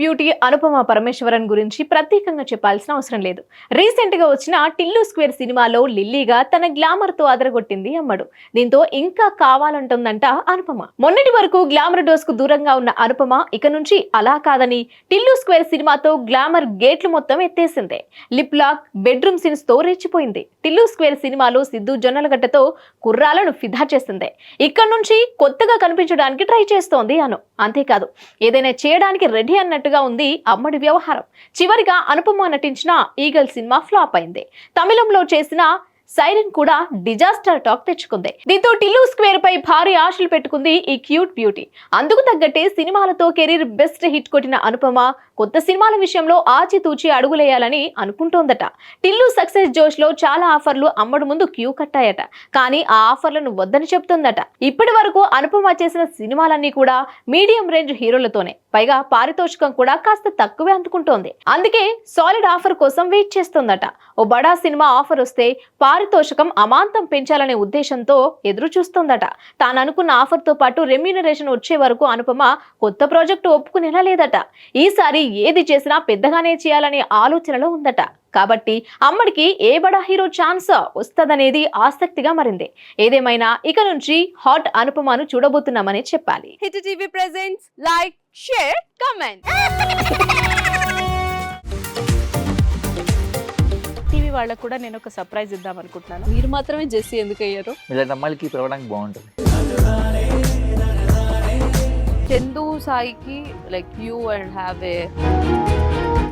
Beauty Anupama Parameswaran గురించి ప్రత్యేకంగా చెప్పాల్సిన అవసరం లేదు. రీసెంట్గా వచ్చిన టిల్లు స్క్వేర్ సినిమాలో లిల్లీగా తన గ్లామర్తో అదరగొట్టింది అమ్మడు. దీంతో ఇంకా కావాలంటుందంట అనుపమ. మొన్నటి వరకు గ్లామర్ డోస్కు దూరంగా ఉన్న అనుపమ ఇక నుంచి అలా కాదని టిల్లు స్క్వేర్ సినిమాతో గ్లామర్ గేట్లు మొత్తం ఎత్తేసిందే. లిప్ లాక్ బెడ్రూమ్ సీన్స్తో రెచ్చిపోయింది. టిల్లు స్క్వేర్ సినిమాలో సిద్ధు జొన్నలగడ్డతో కుర్రాలను ఫిదా చేసింది. ఇక్కడ నుంచి కొత్తగా కనిపించడానికి ట్రై చేస్తోంది అను. అంతేకాదు ఏదైనా చేయడానికి రెడీ అన్నట్టుగా ఉంది అమ్మడి వ్యవహారం. చివరిగా అనుపమ నటించిన ఈగల్ సినిమా ఫ్లాప్ అయింది. తమిళంలో చేసిన సైరన్ కూడా డిజాస్టర్ టాక్ తెచ్చుకుంది. దీంతో టిల్లు స్క్వేర్ పై భారీ ఆశలు పెట్టుకుంది ఈ క్యూట్ బ్యూటీ. అందుకు తగ్గట్టే సినిమాలతో కెరీర్ బెస్ట్ హిట్ కొట్టిన అనుపమ కొత్త సినిమాల విషయంలో ఆచితూచి అడుగులేయాలని అనుకుంటోందట. టిల్లు సక్సెస్ జోష్లో చాలా ఆఫర్లు అమ్మడు ముందు క్యూ కట్టాయట. కానీ ఆ ఆఫర్లను వద్దని చెప్తుందట. ఇప్పటి వరకు అనుపమ చేసిన సినిమాలన్నీ కూడా మీడియం రేంజ్ హీరోలతోనే. పైగా పారితోషికం కూడా కాస్త తక్కువే అందుకుంటోంది. అందుకే సాలిడ్ ఆఫర్ కోసం వెయిట్ చేస్తోందట. ఓ బడా సినిమా ఆఫర్ వస్తే పారితోషికం అమాంతం పెంచాలనే ఉద్దేశంతో ఎదురు చూస్తోందట తాను అనుకున్న ఆఫర్తో పాటు రెమ్యూనరేషన్ వచ్చే వరకు అనుపమ కొత్త ప్రాజెక్టు ఒప్పుకునేలా లేదట. ఈసారి ఏది చేసినా పెద్దగానే చేయాలనే ఆలోచనలో ఉందట. కాబట్టి అమ్మడికి ఏ బడా హీరో ఛాన్స్ వస్తదనేది ఆసక్తిగా మారింది. ఏదేమైనా ఇక నుంచి హాట్ అనుపమను చూడబోతున్నామని చెప్పాలి. Hit TV presents like share comment TV వాళ్ళకు కూడా నేను ఒక సర్ప్రైజ్ ఇద్దాం అనుకుంటున్నాను. మీరు మాత్రమే జెస్సీ ఎందుకు అయ్యారు ఇలాంటి అమ్మాయిలకి పిలవడానికి బాగుంటుంది. చందు సాయికి like you and have a